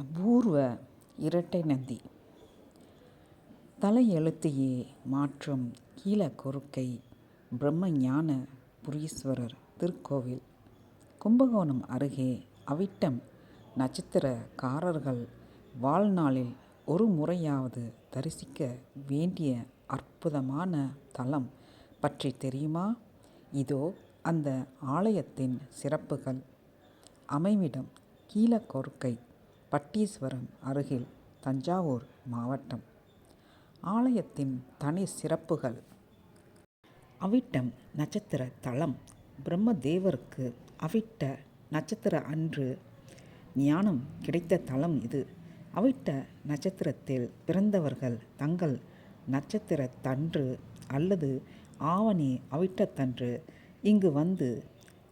அபூர்வ இரட்டை நந்தி. தலையெழுத்தையே மாற்றும் கீழ கோருக்கை பிரம்மஞான புரீஸ்வரர் திருக்கோவில். கும்பகோணம் அருகே அவிட்டம் நட்சத்திரக்காரர்கள் வாழ்நாளில் ஒரு முறையாவது தரிசிக்க வேண்டிய அற்புதமான தலம் பற்றி தெரியுமா? இதோ அந்த ஆலயத்தின் சிறப்புகள். அமைவிடம் கீழக்கொருக்கை பட்டீஸ்வரம் அருகில் தஞ்சாவூர் மாவட்டம். ஆலயத்தின் தனி சிறப்புகள். அவிட்டம் நட்சத்திர தலம். பிரம்மதேவருக்கு அவிட்ட நட்சத்திர அன்று ஞானம் கிடைத்த தலம் இது. அவிட்ட நட்சத்திரத்தில் பிறந்தவர்கள் தங்கள் நட்சத்திரத்தன்று அல்லது ஆவணி அவிட்டத்தன்று இங்கு வந்து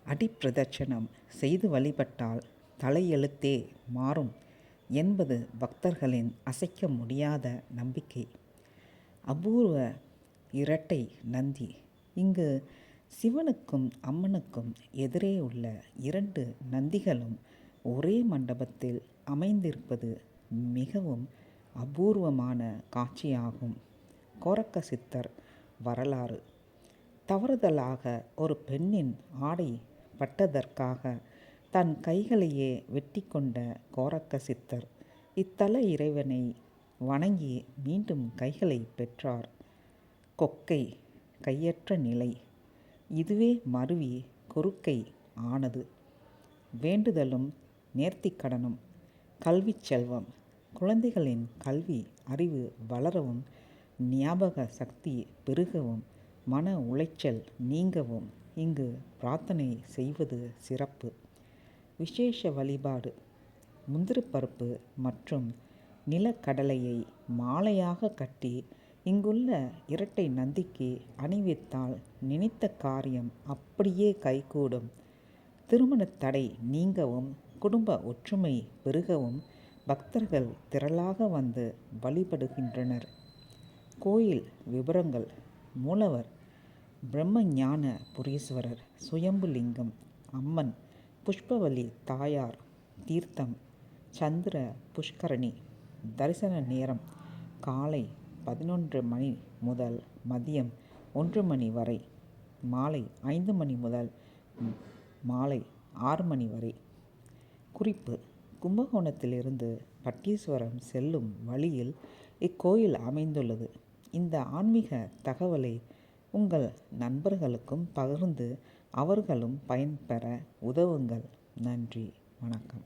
அடிப்பிரதட்சணம் செய்து வழிபட்டால் தலையெழுத்தே மாறும். என்பது பக்தர்களின் அசைக்க முடியாத நம்பிக்கை. அபூர்வ இரட்டை நந்தி. இங்கு சிவனுக்கும் அம்மனுக்கும் எதிரே உள்ள இரண்டு நந்திகளும் ஒரே மண்டபத்தில் அமைந்திருப்பது மிகவும் அபூர்வமான காட்சியாகும். கோரக்க சித்தர் வரலாறு. தவறுதலாக ஒரு பெண்ணின் ஆடை பட்டதற்காக தன் கைகளையே வெட்டி கொண்ட கோரக்க சித்தர் இத்தல இறைவனை வணங்கி மீண்டும் கைகளை பெற்றார். கொக்கை கையற்ற நிலை இதுவே மருவி கொருக்கை ஆனது. வேண்டுதலும் நேர்த்திக்கடனும் கல்வி செல்வம் குழந்தைகளின் கல்வி அறிவு வளரவும் ஞாபக சக்தி பெருகவும் மன உளைச்சல் நீங்கவும் இங்கு பிரார்த்தனை செய்வது சிறப்பு. விசேஷ வழிபாடு. முந்திரிப்பருப்பு மற்றும் நிலக்கடலையை மாலையாக கட்டி இங்குள்ள இரட்டை நந்திக்கு அணிவித்தால் நினைத்த காரியம் அப்படியே கைகூடும். திருமண தடை நீங்கவும் குடும்ப ஒற்றுமை பெருகவும் பக்தர்கள் திரளாக வந்து வழிபடுகின்றனர். கோயில் விவரங்கள் மூலவர் பிரம்மஞான புரீஸ்வரர் சுயம்புலிங்கம் அம்மன் புஷ்பவல்லி தாயார் தீர்த்தம் சந்திர புஷ்கரணி தரிசன நேரம் காலை பதினொன்று மணி முதல் மதியம் ஒன்று மணி வரை மாலை ஐந்து மணி முதல் மாலை ஆறு மணி வரை. குறிப்பு கும்பகோணத்திலிருந்து பட்டீஸ்வரம் செல்லும் வழியில் இக்கோயில் அமைந்துள்ளது. இந்த ஆன்மீக தகவலை உங்கள் நண்பர்களுக்கும் பகிர்ந்து அவர்களும் பயன்பெற உதவுங்கள். நன்றி. வணக்கம்.